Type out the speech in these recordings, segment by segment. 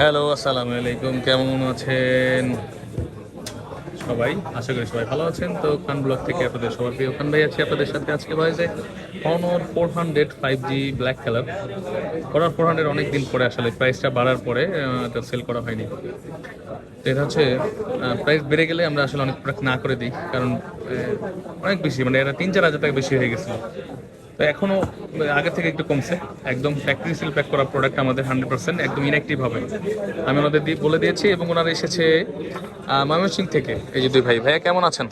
Hello, আসসালামু আলাইকুম। কেমন আছেন? সবাই? আশা করি সবাই ভালো আছেন। তো খান ব্লগ থেকে আপনাদের সবার প্রিয় খান ভাই আছি আপনাদের সাথে আজকে বাজে Honor four hundred five G black colour Honor four hundred অনেক দিন পরে আসলে প্রাইসটা বাড়ার পরে এটা সেল করা হয়নি। তো এটা হচ্ছে প্রাইস বেড়ে গেলে আমরা আসলে অনেক প্রোডাক্ট না করে দিই, কারণ অনেক বেশি মানে এটা তিন চার হাজার টাকা বেশি হয়ে গেছিল। তো এখনও, আগে থেকে একটু কমছে। একদম ফ্যাক্টরি সিল প্যাক করা প্রোডাক্ট আমাদের হান্ড্রেড পার্সেন্ট একদম ইনঅ্যাক্টিভ হবে। আমি ওনাদের দিয়ে বলে দিয়েছি এবং ওনারা এসেছে ময়মনসিং থেকে। এই যে দুই ভাই, ভাইয়া কেমন আছেন?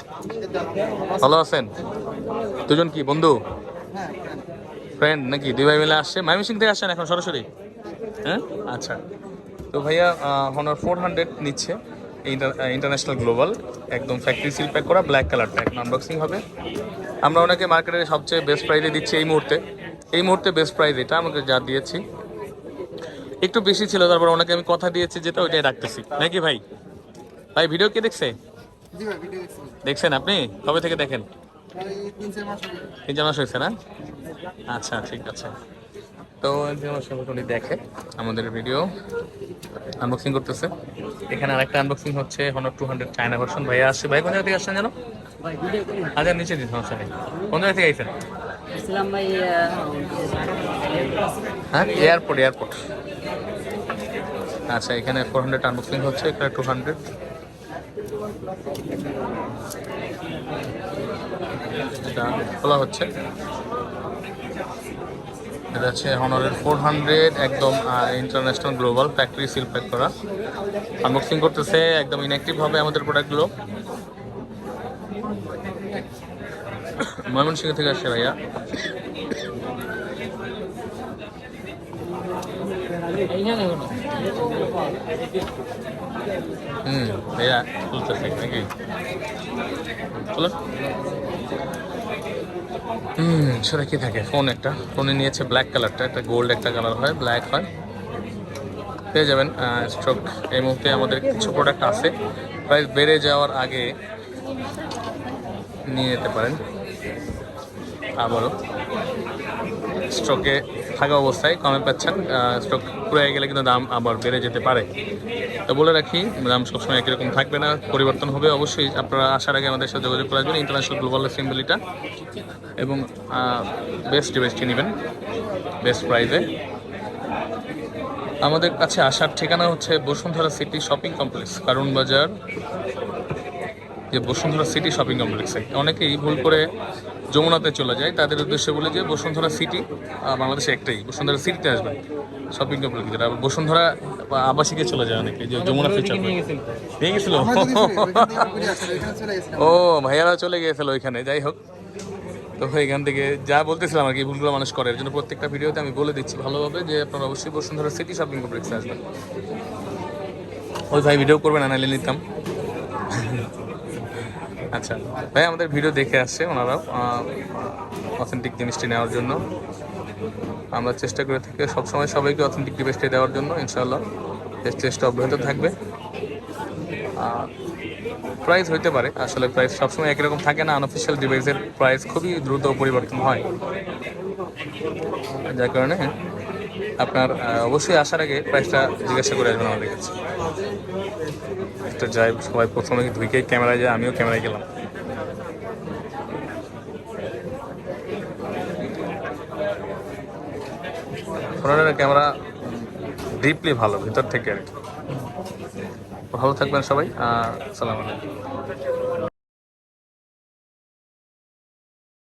ভালো আছেন? দুজন কি, বন্ধু? ফ্রেন্ড নাকি? দুই ভাই মিলে আসছে। ময়মনসিং থেকে আসছেন এখন সরাসরি? হ্যাঁ? আচ্ছা। তো ভাইয়া হনার ফোর হান্ড্রেড নিচ্ছে। ইন্টারন্যাশনাল গ্লোবাল একদম ফ্যাক্টরি সিল প্যাক করা ব্ল্যাক কালারটা এখন আনবক্সিং হবে। আমরা ওনাকে মার্কেটের সবচেয়ে বেস্ট প্রাইসে দিচ্ছি এই মুহূর্তে। এই মুহূর্তে বেস্ট প্রাইজ এটা আমাকে যা দিয়েছি। একটু বেশি ছিল তারপর ওনাকে আমি কথা দিয়েছি যেটা ওইটাই রাখতেছি। নাকি ভাই? ভাই ভিডিও কে দেখছে? দেখছেন আপনি? কবে থেকে দেখেন? তিন চার মাস হয়েছে না? আচ্ছা ঠিক আছে। তো উনি দেখে আমাদের ভিডিও আনবক্সিং করতেছে। এখানে আরেকটা আনবক্সিং হচ্ছে Honor two hundred China version ভাইয়া আসছে ভাই কোন জায়গা থেকে আসছেন জানো? আচ্ছা নিচে দিন সমস্যা নেই। কোন জায়গা থেকে আইছেন? হ্যাঁ এয়ারপোর্ট এয়ারপোর্ট আচ্ছা এখানে ফোর হান্ড্রেড আনবক্সিং হচ্ছে এখানে টু হান্ড্রেড খোলা হচ্ছে। এটা হচ্ছে হনরের ফোর হান্ড্রেড একদম international global factory seal pack করা। আনবক্সিং করতেছে, একদম ইনঅ্যাক্টিভ হবে আমাদের প্রোডাক্টগুলো ময়মনসিংহ থেকে আসছে ভাইয়া। হুম, ভাইয়া খুলতেছে, নাকি? চলো হুম, সেটা কি থাকে? ফোন একটা। ফোনে নিয়েছে ব্ল্যাক কালারটা একটা গোল্ড একটা কালার হয় ব্ল্যাক হয়। পেয়ে যাবেন স্টক এই মুহূর্তে আমাদের কিছু প্রোডাক্ট আছে। প্রাইস বেড়ে যাওয়ার আগে নিয়ে যেতে পারেন। আবারও। স্টকে থাকা অবস্থায় কমে পাচ্ছেন। স্টক পুরো গেলে কিন্তু দাম আবার বেড়ে যেতে পারে। তো বলে রাখি, দাম সবসময় একই রকম থাকবে না, পরিবর্তন হবে অবশ্যই। আপনারা আসার আগে আমাদের সাথে যোগাযোগ করে আসবেন ইন্টারন্যাশনাল গ্লোবাল অ্যাসেম্বলিটা এবং বেস্ট ডিভাইসটি নেবেন বেস্ট প্রাইসে আমাদের কাছে আসার ঠিকানা হচ্ছে বসুন্ধরা সিটি শপিং কমপ্লেক্স কারণ বাজার যে বসুন্ধরা সিটি শপিং কমপ্লেক্সে অনেকেই ভুল করে যমুনাতে চলে যায়। তাদের উদ্দেশ্যে বলে যে বসুন্ধরা সিটি বাংলাদেশে একটাই। বসুন্ধরা সিটিতে আসবেন শপিং কমপ্লেক্স যেটা আবার বসুন্ধরা বা আবাসিকে চলে যায় অনেকে যে যমুনা ফিচার নিয়ে গেছিল। আমরা তো কিছু নেই, ওইখান থেকে ঘুরে আসলে এখানে চলে গেছিলাম। ও ভাইয়ারা চলে গিয়েছিল ওইখানে যাই হোক। তো এখান থেকে যা বলতেছিলাম আর কি ভুলগুলো মানুষ করে। এর জন্য প্রত্যেকটা ভিডিওতে আমি বলে দিচ্ছি ভালোভাবে যে আপনারা অবশ্যই বসুন্ধরা সিটি শপিং কমপ্লেক্সে আসবেন। ওই ভাই ভিডিও করবেন আনাইলে নিতাম। আচ্ছা। ভাই, আমাদের ভিডিও দেখে আসছে ওনারাও অথেন্টিক জিনিসটি নেওয়ার জন্য। আমরা চেষ্টা করে থাকি সবসময় সবাইকে অথেন্টিক ডিভাইসটি দেওয়ার জন্য, ইনশাআল্লাহ। চেষ্টা অব্যাহত থাকবে। প্রাইস হইতে পারে, আসলে প্রাইস সবসময় একই রকম থাকে না আনঅফিসিয়াল ডিভাইসের প্রাইস খুবই দ্রুত পরিবর্তন হয়। যার কারণে আপনার অবশ্যই আসার আগে প্রাইসটা জিজ্ঞাসা করে আসবেন আমাদের কাছে। একটা যাই, সবাই প্রথমে ধুইকে ক্যামেরায় যায়, আমিও ক্যামেরায় গেলাম। ফোনের ক্যামেরা ডিপলি ভালো, ভিতর থেকে আর কি। ভালো থাকবেন সবাই আসসালামু আলাইকুম।